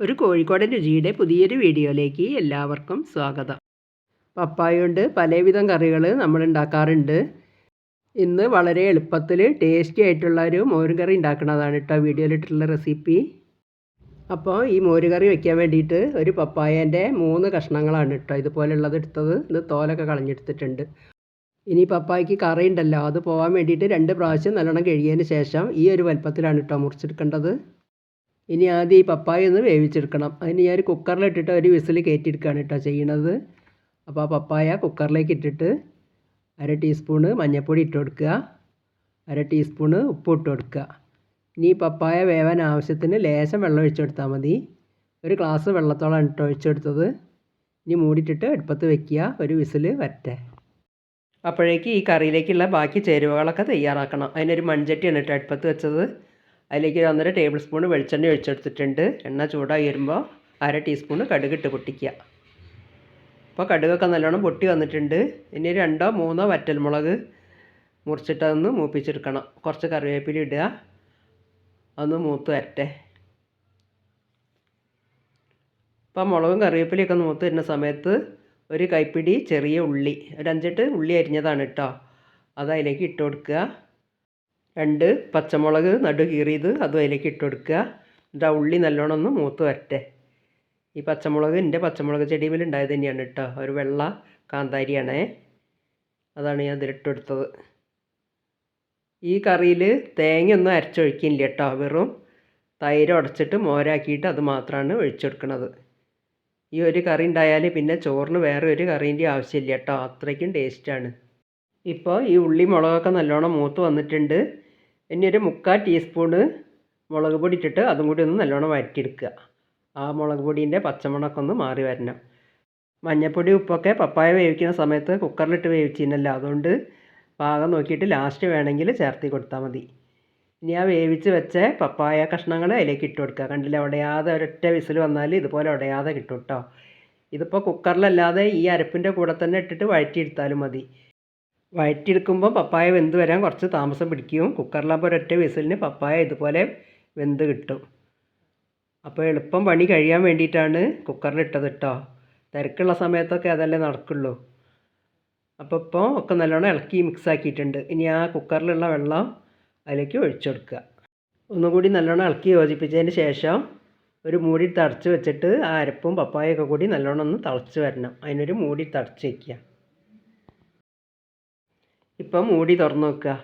ഒരു കോഴിക്കോടൻ രുചിയുടെ പുതിയൊരു വീഡിയോയിലേക്ക് എല്ലാവർക്കും സ്വാഗതം. പപ്പായ കൊണ്ട് പലവിധം കറികൾ നമ്മൾ ഉണ്ടാക്കാറുണ്ട് ഇന്ന് വളരെ എളുപ്പത്തിൽ ടേസ്റ്റി ആയിട്ടുള്ള ഒരു മോരുകറി ഉണ്ടാക്കുന്നതാണ് കേട്ടോ വീഡിയോയിലിട്ടുള്ള റെസിപ്പി. അപ്പോൾ ഈ മോരുകറി വെക്കാൻ വേണ്ടിയിട്ട് ഒരു പപ്പായേന്റെ മൂന്ന് കഷ്ണങ്ങളാണ് കേട്ടോ ഇതുപോലുള്ളത് എടുത്തത്. ഇത് തോലൊക്കെ കളഞ്ഞെടുത്തിട്ടുണ്ട്. ഇനി പപ്പായ്ക്ക് കറി ഉണ്ടല്ലോ അത് പോകാൻ വേണ്ടിയിട്ട് രണ്ട് പ്രാവശ്യം നല്ലോണം കഴുകിയതിന് ശേഷം ഈ ഒരു വലുപ്പത്തിലാണ് കേട്ടോ മുറിച്ചെടുക്കേണ്ടത്. ഇനി ആദ്യം ഈ പപ്പായ ഒന്ന് വേവിച്ചെടുക്കണം. അതിന് ഞാൻ ഒരു കുക്കറിലിട്ടിട്ട് ഒരു വിസിൽ കയറ്റിയെടുക്കുകയാണ് കേട്ടോ ചെയ്യണത്. അപ്പോൾ ആ പപ്പായ കുക്കറിലേക്ക് ഇട്ടിട്ട് അര ടീസ്പൂണ് മഞ്ഞൾപ്പൊടി ഇട്ട് കൊടുക്കുക. അര ടീസ്പൂണ് ഉപ്പ് ഇട്ട് കൊടുക്കുക. ഇനി ഈ പപ്പായ വേവാൻ ആവശ്യത്തിന് ലേശം വെള്ളം ഒഴിച്ചു കൊടുത്താൽ മതി. ഒരു ഗ്ലാസ് വെള്ളത്തോളം ഇട്ട് ഒഴിച്ചെടുത്തത് ഇനി മൂടിയിട്ടിട്ട് അടുപ്പത്ത് വെക്കുക. ഒരു വിസിൽ വരട്ടെ. അപ്പോഴേക്ക് ഈ കറിയിലേക്കുള്ള ബാക്കി ചേരുവകളൊക്കെ തയ്യാറാക്കണം. അതിനൊരു മൺചട്ടിയാണ് കേട്ടോ അടുപ്പത്ത് വെച്ചത്. അതിലേക്ക് ഒന്നര ടേബിൾ സ്പൂൺ വെളിച്ചെണ്ണ ഒഴിച്ചെടുത്തിട്ടുണ്ട്. എണ്ണ ചൂടായി വരുമ്പോൾ അര ടീസ്പൂൺ കടുക് ഇട്ട് പൊട്ടിക്കുക. അപ്പോൾ കടുകൊക്കെ നല്ലോണം പൊട്ടി വന്നിട്ടുണ്ട്. ഇനി രണ്ടോ മൂന്നോ വറ്റൽമുളക് മുറിച്ചിട്ടതൊന്ന് മൂപ്പിച്ചെടുക്കണം. കുറച്ച് കറിവേപ്പില ഇടുക. അതൊന്ന് മൂത്ത് വരട്ടെ. അപ്പോൾ മുളകും കറിവേപ്പിലയൊക്കെ മൂത്ത് വരുന്ന സമയത്ത് ഒരു കൈപ്പിടി ചെറിയ ഉള്ളി ഒരു അഞ്ചെട്ട് ഉള്ളി അരിഞ്ഞതാണ് കേട്ടോ അത് അതിലേക്ക് ഇട്ട് കൊടുക്കുക. രണ്ട് പച്ചമുളക് നടു കീറിയത് അതും അതിലേക്ക് ഇട്ട് കൊടുക്കുക. എന്നിട്ട് ആ ഉള്ളി നല്ലോണം ഒന്ന് മൂത്ത് വരട്ടെ. ഈ പച്ചമുളക് എന്റെ പച്ചമുളക് ചെടിയിൽ ഉണ്ടായത് തന്നെയാണ് കേട്ടോ. ഒരു വെള്ള കാന്താരിയാണേ. അതാണ് ഞാൻ ഇതിലിട്ടെടുത്തത് ഈ കറിയിൽ തേങ്ങയൊന്നും അരച്ചൊഴിക്കില്ല കേട്ടോ. വെറും തൈര് ഉടച്ചിട്ട് മോരാക്കിയിട്ട് അത് മാത്രമാണ് ഒഴിച്ചെടുക്കുന്നത് ഈ ഒരു കറി ഉണ്ടായാൽ പിന്നെ ചോറിന് വേറെ ഒരു കറീന്റെ ആവശ്യമില്ല കേട്ടോ. അത്രയ്ക്കും ടേസ്റ്റാണ്. ഇപ്പോൾ ഈ ഉള്ളി മുളകൊക്കെ നല്ലോണം മൂത്ത് വന്നിട്ടുണ്ട്. ഇനി ഒരു മുക്കാൽ ടീസ്പൂണ് മുളക് പൊടി ഇട്ടിട്ട് അതും കൂടി ഒന്ന് നല്ലോണം വഴറ്റിയെടുക്കുക ആ മുളക് പൊടീന്റെ പച്ചമുളകൊക്കെ ഒന്ന് മാറി വരണം. മഞ്ഞൾപ്പൊടി ഉപ്പൊക്കെ പപ്പായ വേവിക്കുന്ന സമയത്ത് കുക്കറിലിട്ട് വേവിച്ചിരുന്നല്ലോ. അതുകൊണ്ട് പാകം നോക്കിയിട്ട് ലാസ്റ്റ് വേണമെങ്കിൽ ചേർത്തി കൊടുത്താൽ മതി. ഇനി ആ വേവിച്ച് വെച്ച പപ്പായ കഷ്ണങ്ങൾ അതിലേക്ക് ഇട്ട് കൊടുക്കുക. കണ്ടില്ല? ഉടയാതെ ഒരൊറ്റ വിസിൽ വന്നാൽ ഇതുപോലെ ഉടയാതെ കിട്ടും കേട്ടോ ഇതിപ്പോൾ കുക്കറിലല്ലാതെ ഈ അരപ്പിന്റെ കൂടെ തന്നെ ഇട്ടിട്ട് വഴറ്റിയെടുത്താലും മതി. വഴറ്റിയെടുക്കുമ്പോൾ പപ്പായ വെന്ത് വരാൻ കുറച്ച് താമസം പിടിക്കും. കുക്കറിലാകുമ്പോൾ ഒരൊറ്റ വിസിലിന് പപ്പായ ഇതുപോലെ വെന്ത് കിട്ടും. അപ്പോൾ എളുപ്പം പണി കഴിയാൻ വേണ്ടിയിട്ടാണ് കുക്കറിലിട്ടത് കേട്ടോ തിരക്കുള്ള സമയത്തൊക്കെ അതല്ലേ നടക്കുള്ളൂ. അപ്പോൾ ഇപ്പോൾ ഒക്കെ നല്ലോണം ഇളക്കി മിക്സ് ആക്കിയിട്ടുണ്ട്. ഇനി ആ കുക്കറിലുള്ള വെള്ളം അതിലേക്ക് ഒഴിച്ചെടുക്കുക ഒന്നുകൂടി നല്ലോണം ഇളക്കി യോജിപ്പിച്ചതിന് ശേഷം ഒരു മൂടി തടച്ച് വെച്ചിട്ട് ആ അരപ്പും പപ്പായൊക്കെ കൂടി നല്ലോണം ഒന്ന് തിളച്ച് വരണം. അതിനൊരു മൂടി തടച്ച് വയ്ക്കുക ഇപ്പം മൂടി തുറന്നു വെക്കുക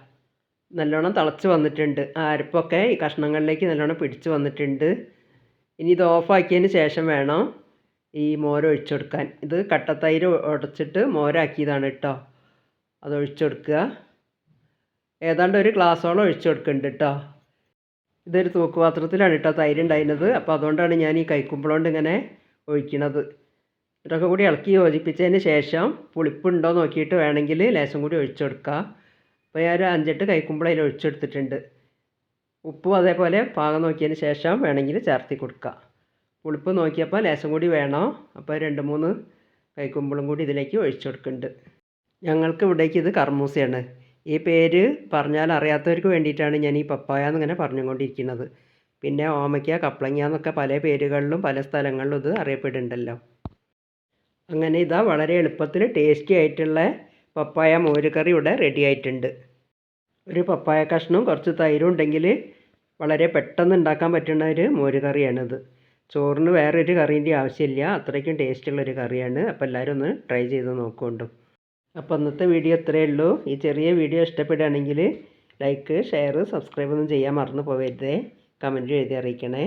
നല്ലോണം തിളച്ച് വന്നിട്ടുണ്ട്. ആ അരപ്പൊക്കെ ഈ കഷ്ണങ്ങളിലേക്ക് നല്ലോണം പിടിച്ച് വന്നിട്ടുണ്ട്. ഇനി ഇത് ഓഫാക്കിയതിന് ശേഷം വേണം ഈ മോര് ഒഴിച്ചു കൊടുക്കാൻ. ഇത് കട്ടത്തൈര് ഉടച്ചിട്ട് മോരാക്കിയതാണ് കേട്ടോ അത് ഒഴിച്ചു കൊടുക്കുക. ഏതാണ്ട് ഒരു ഗ്ലാസ്സോളം ഒഴിച്ചു കൊടുക്കുന്നുണ്ട് കേട്ടോ ഇതൊരു തൂക്കുപാത്രത്തിലാണ് കേട്ടോ തൈര് ഉണ്ടായിരുന്നത്. അപ്പോൾ അതുകൊണ്ടാണ് ഞാൻ ഈ കൈക്കുമ്പളോണ്ട് ഇങ്ങനെ ഒഴിക്കണത്. ഇതൊക്കെ കൂടി ഇളക്കി യോജിപ്പിച്ചതിന് ശേഷം പുളിപ്പുണ്ടോ നോക്കിയിട്ട് വേണമെങ്കിൽ ലേശം കൂടി ഒഴിച്ചു കൊടുക്കുക. അപ്പോൾ ഞാൻ ഒരു അഞ്ചെട്ട് കൈക്കുമ്പളം അതിൽ ഒഴിച്ചെടുത്തിട്ടുണ്ട് ഉപ്പും അതേപോലെ പാകം നോക്കിയതിന് ശേഷം വേണമെങ്കിൽ ചേർത്തി കൊടുക്കുക. പുളിപ്പ് നോക്കിയപ്പോൾ ലേശം കൂടി വേണം. അപ്പോൾ രണ്ട് മൂന്ന് കൈക്കുമ്പളും കൂടി ഇതിലേക്ക് ഒഴിച്ചു കൊടുക്കുന്നുണ്ട്. ഞങ്ങൾക്ക് ഇവിടേക്ക് ഇത് കർമൂസയാണ്. ഈ പേര് പറഞ്ഞാൽ അറിയാത്തവർക്ക് വേണ്ടിയിട്ടാണ് ഞാൻ ഈ പപ്പായ എന്നിങ്ങനെ പറഞ്ഞുകൊണ്ടിരിക്കുന്നത്. പിന്നെ ഓമയ്ക്ക കപ്ലങ്ങ എന്നൊക്കെ പല പേരുകളിലും പല സ്ഥലങ്ങളിലും ഇത് അറിയപ്പെടുന്നുണ്ടല്ലോ. അങ്ങനെ ഇതാ വളരെ എളുപ്പത്തിൽ ടേസ്റ്റി ആയിട്ടുള്ള പപ്പായ മോരുകറി ഇവിടെ റെഡി ആയിട്ടുണ്ട്. ഒരു പപ്പായ കഷ്ണവും കുറച്ച് തൈരും ഉണ്ടെങ്കിൽ വളരെ പെട്ടെന്ന് ഉണ്ടാക്കാൻ പറ്റുന്ന ഒരു മോരുകറിയാണിത് ചോറിന് വേറെ ഒരു കറീന്റെ ആവശ്യമില്ല അത്രയ്ക്കും ടേസ്റ്റുള്ളൊരു കറിയാണ്. അപ്പോൾ എല്ലാവരും ഒന്ന് ട്രൈ ചെയ്ത് നോക്കുകൊണ്ടു. അപ്പോൾ ഇന്നത്തെ വീഡിയോ ഇത്രയേ ഉള്ളൂ. ഈ ചെറിയ വീഡിയോ ഇഷ്ടപ്പെടുകയാണെങ്കിൽ ലൈക്ക് ഷെയർ സബ്സ്ക്രൈബ് ഒന്നും ചെയ്യാൻ മറന്നു പോകരുതേ കമന്റ് എഴുതി അറിയിക്കണേ.